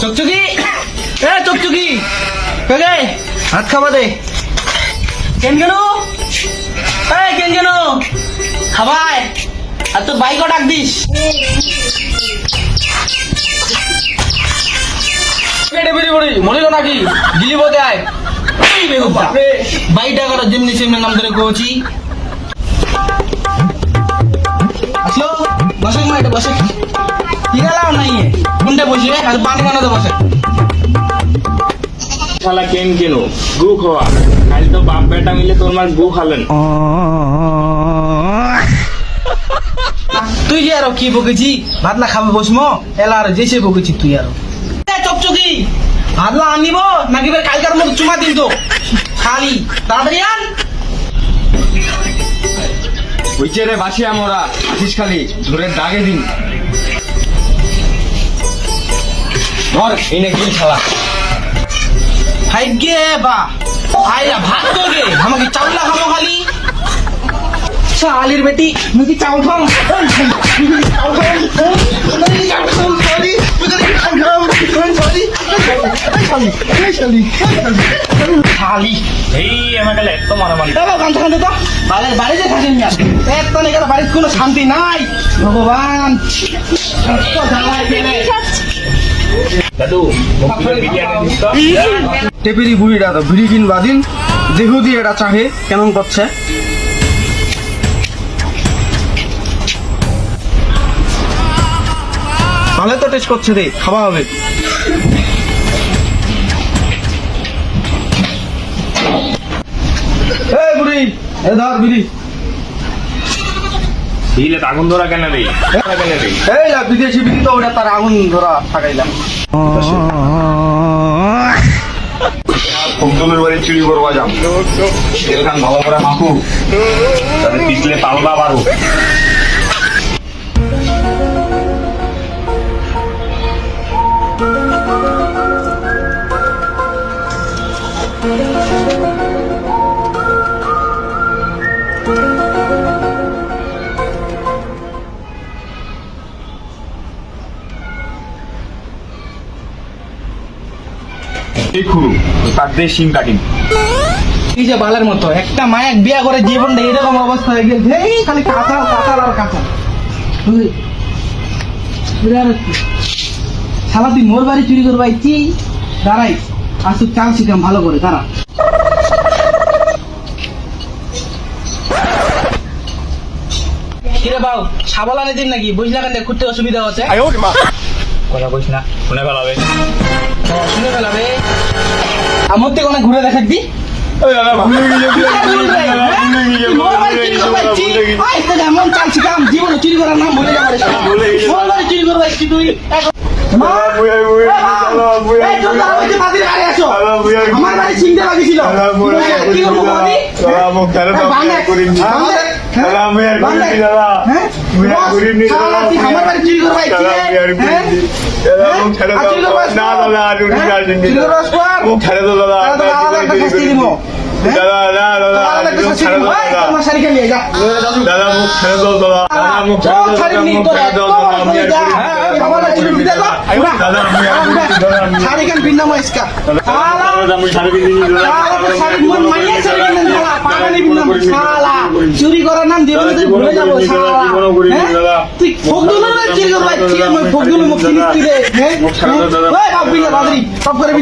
চকচকি? এ চকচকি! কাকে? হাত খাবা দে। কেন কেন? এই কেন কেন? খাবাই। আর তো বাইকও ডাক দিস। মরিল নাকি? বোধে আয়। বাইটা করার জন্য সেমনি নাম ধরে কৌছি আসলো? বসে মাইটা বসে হিরালাও নাই কোনটা বসে আর পানি বানাতে বসে। শালা কেন কেন গু খাওয়া। কাল তো বাপ বেটা মিলে তোর মার গু খালেন। তুই যে আরও কি বকেছি? ভাত না খাবে বসমো? এলা আর যেসে বকেছি তুই আরও। চকচকি! ভাত না আনিব? নাকি কালকার মতো চুমা দিন তো? খালি তাড়াতাড়ি আন। হইছে রে বাসি আমরা আসিস খালি ধরে দাগে দিন। ধর এনে গিল শালা হাই গে বা আইরা ভাত তো গে আমাকে চাউল খাব খালি শালির বেটি মুখে চাউল খাও চাউল খাও সরি খালি এই মারামারি থাকান তো বাড়ি বাড়িতে থাকেন না এক নাকি বাড়িতে কোনো শান্তি নাই ভগবান টেপিরি বুড়িটা তো। ভিড়ি কিন বাদিন। যেহুদি এটা চাহে, কেমন করছে? ভালো তো টেস্ট করছে রে খাওয়া হবে। এই বুড়ি, এ ধর বিড়ি। দিলে আগুন ধরা কেন রে কেন রে এই বিদেশি তো ওটা তার আগুন ধরা থাকাইলাম। ফকদমের বাড়ি চুরি করবা যাম তেলখান ভালো করে মাখু তাহলে পিছলে বারো খুরু তার দিয়ে কাটিং এই যে বালের মতো একটা মায়াক বিয়া করে জীবনটা এরকম অবস্থা হয়ে গেছে। এই খালি কাঁচাল কাঁচাল আর কাঁচাল বুঝলি? বুঝলি আর কি? শালা তুই মোর বাড়ি চুরি করবা ইচ্ছি দাঁড়াই আর তুই চাল শিখাম ভালো করে দাঁড়া। কিরে বাউ সাবল দিন নাকি? বুঝলা কেন খুঁজতে অসুবিধা হচ্ছে? কথা কইস না শুনে ফেলাবে। শুনে ফেলাবে। আমার থেকে অনেক ঘুরে চুরি করার নাম যাবার চুরি করবার তুই? আমার বাড়ি চিনতে লাগিয়েছিল ছেড়ে দাও দাদা। দাদা। দাদা মুখ ছেড়ে দাও। দাদা মুখ ছেড়ে দাও দাদা। মুখ ছেড়ে দাও দাদা। মুখ ছেড়ে দাও দাদা দাদা দাদা। দাদা চুরি করার নাম দিয়ে তুই ভুলে যাব তুই ফকদুলের চুরি করব ঠিক আছে মুখ হ্যাঁ ওই বাদরি সব করে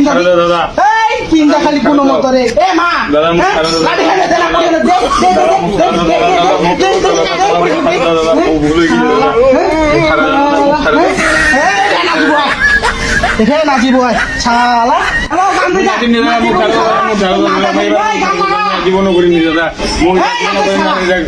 দাদা এই খালি মত রে এ মা গাড়ি খালি দেনা করে দে দে দে দে দে জীবনও করিনি দাদা মহিলা জীবনও করিনি